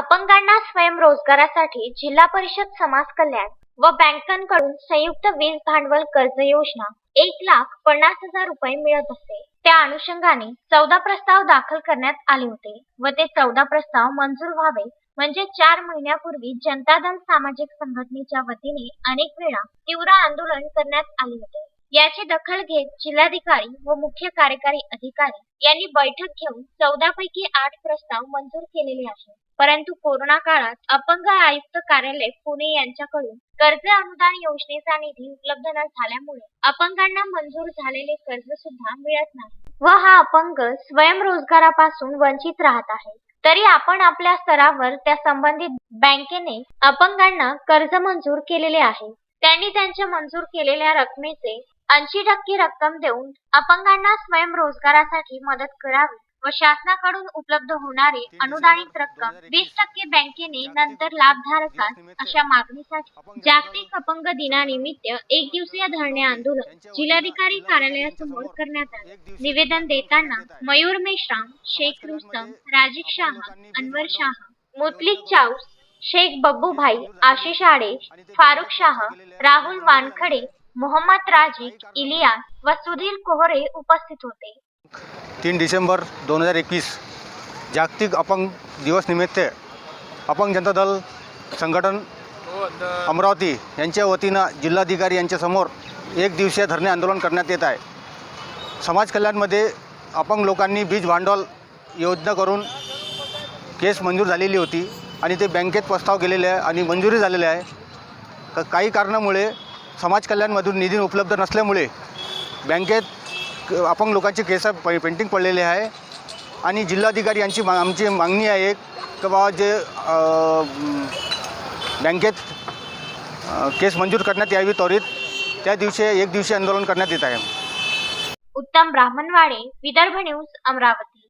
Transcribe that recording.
अपंगांना स्वयंरोजगारासाठी जिल्हा परिषद समाज कल्याण व बँकांकडून संयुक्त वीज भांडवल कर्ज योजना एक लाख पन्नास हजार रुपये मिळत असते. त्या अनुषंगाने चौदा प्रस्ताव दाखल करण्यात आले होते व ते चौदा प्रस्ताव मंजूर व्हावे म्हणजे चार महिन्यापूर्वी जनता दल सामाजिक संघटनेच्या वतीने अनेक वेळा तीव्र आंदोलन करण्यात आले होते. याची दखल घेत जिल्हाधिकारी व मुख्य कार्यकारी अधिकारी यांनी बैठक घेऊन चौदा पैकी आठ प्रस्ताव मंजूर केलेले आहे परंतु कोरोना काळात अपंग आयुक्त कार्यालय पुणे यांच्याकडून कर्ज अनुदान योजनेचा निधी उपलब्ध न झाल्यामुळे अपंगांना मंजूर झालेले कर्ज सुद्धा मिळत नाही. व हा अपंग स्वयंरोजगारापासून वंचित राहत आहे. तरी आपण आपल्या स्तरावर त्या संबंधित बँकेने अपंगांना कर्ज मंजूर केलेले आहे. त्यांनी त्यांच्या मंजूर केलेल्या रकमेचे ऐंशी टक्के रक्कम देऊन अपंगांना स्वयंरोजगारासाठी मदत करावी व शासनाकडून उपलब्ध होणारी अनुदानित रक्कम वीस टक्के बँकेने नंतर लाभधारकास अशा मागणीसाठी जागतिक अपंग दिनानिमित्त एक दिवसीय धरणे आंदोलन जिल्हाधिकारी कार्यालयासमोर करण्यात आले. निवेदन देताना मयूर मेश्राम शेख रुस्तम राजीव शाह अनवर शाह मुतलिक चाऊस शेख बब्बूभाई आशिष आडे फारुख शाह राहुल वानखडे मोहम्मद राजिक इलिया व सुधीर कोहरे उपस्थित होते. तीन डिसेंबर दोन हजार एकवीस जागतिक अपंग दिवस निमित्त अपंग जनता दल संघटन अमरावती यांच्या वतीनं जिल्हाधिकारी यांच्यासमोर एक दिवसीय धरणे आंदोलन करण्यात येत आहे. समाज कल्याणमध्ये अपंग लोकांनी बीज भांडवल योजना करून केस मंजूर झालेली होती. आणि ते बँकेत प्रस्ताव गेलेले आहे आणि मंजुरी झालेले आहे. तर काही कारणामुळे समाज कल्याणमधून निधी उपलब्ध नसल्यामुळे बँकेत अपंग लोकांचे केस पे पेंटिंग पडलेले आहे. आणि जिल्हाधिकारी यांची मा आमची मागणी आहे की बाबा जे बँकेत केस मंजूर करण्यात यावी त्वरित त्या दिवशी एक दिवशी आंदोलन करण्यात येत आहे. उत्तम ब्राह्मणवाडे विदर्भ न्यूज अमरावती.